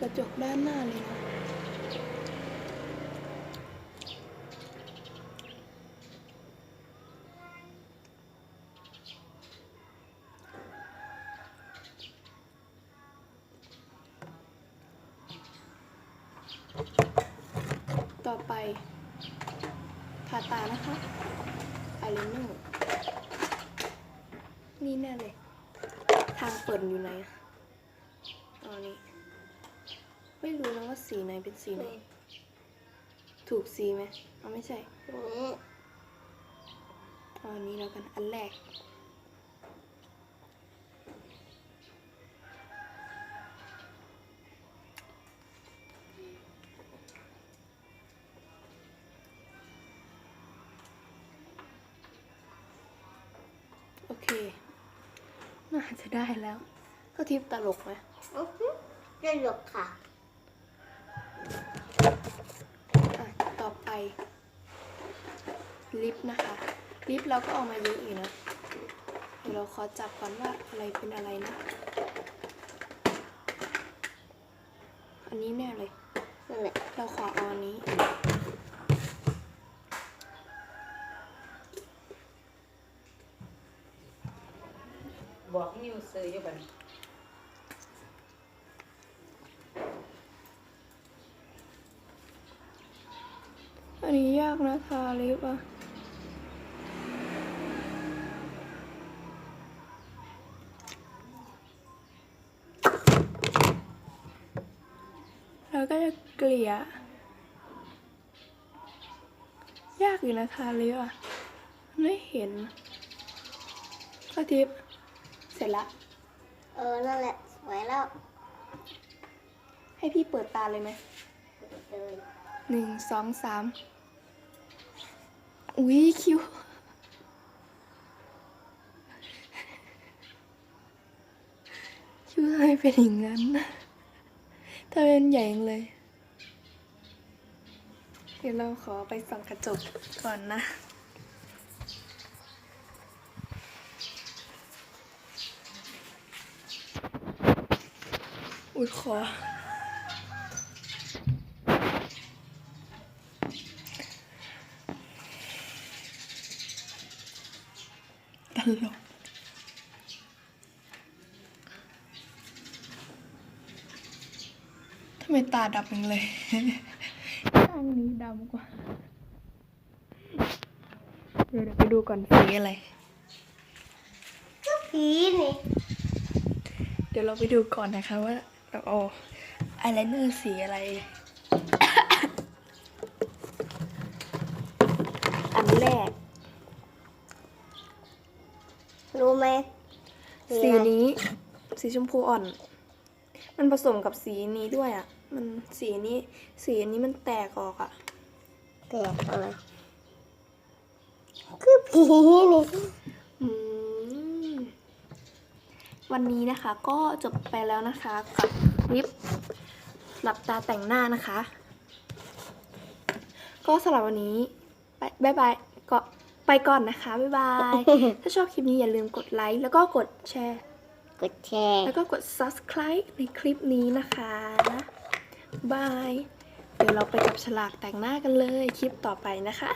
กระจกด้านหน้าเลยนะต่อไปทาตานะคะอายไลเนอร์นี่แน่เลย ทางเปิดอยู่ไหนอะตอนนี้ ไม่รู้นะว่าสีไหนเป็นสีไหน ถูกสีไหมเอาไม่ใช่อืมเอาอันนี้แล้วกัน อันแรก โอเค น่าจะได้แล้ว ก็ทิปตลกไหมอื้อหือได้หยกค่ะอะ ลิปนะคะ ลิปเราก็เอามาเยอะอยู่นะ เดี๋ยวเราขอจับก่อนว่าอะไรเป็นอะไรนะ อันนี้แน่เลยนั่นแหละเราขอเอาอันนี้บอกนิวซื้ออยู่บัดน อันนี้ยากนะทาลิปอะแล้วก็จะเกลี่ย ยากอยู่นะทาลิปอะไม่เห็นก็ทิปเสร็จละเออ นั่นแหละ สวยแล้ว ให้พี่เปิดตาเลยไหมเลยหนึ่งสองสาม อุ้ยคิวคิวทำไมเป็นอย่างนั้นทำไมมันใหญ่จังเลย เดี๋ยวเราขอไปส่องกระจกก่อนนะอุ้ยขอ ลกทำไมตาดำจังเลยข้างนี้ดำกว่า เดี๋ยวเดี๋ยวไปดูก่อนสีอะไรก็ผีนี่ เดี๋ยวเราไปดูก่อนนะคะว่าเราเอาอายไลเนอร์สีอะไร อันแรก รู้ไหมสีนี้ สีชมพูอ่อน มันผสมกับสีนี้ด้วยอะ มันสีนี้ สีอันนี้มันแตกออกอะแปลกอะไรคือผีนี่อืมวันนี้นะคะก็จบไปแล้วนะคะกับคลิปหลับตาแต่งหน้านะคะ ก็สำหรับวันนี้ไปบายบายก็ ไปก่อนนะคะ บ๊ายบาย ถ้าชอบคลิปนี้อย่าลืมกดไลค์แล้วก็กดแชร์ กดแชร์ แล้วก็กด subscribe ในคลิปนี้นะคะบาย เดี๋ยวเราไปกับฉลากแต่งหน้ากันเลยคลิปต่อไปนะคะ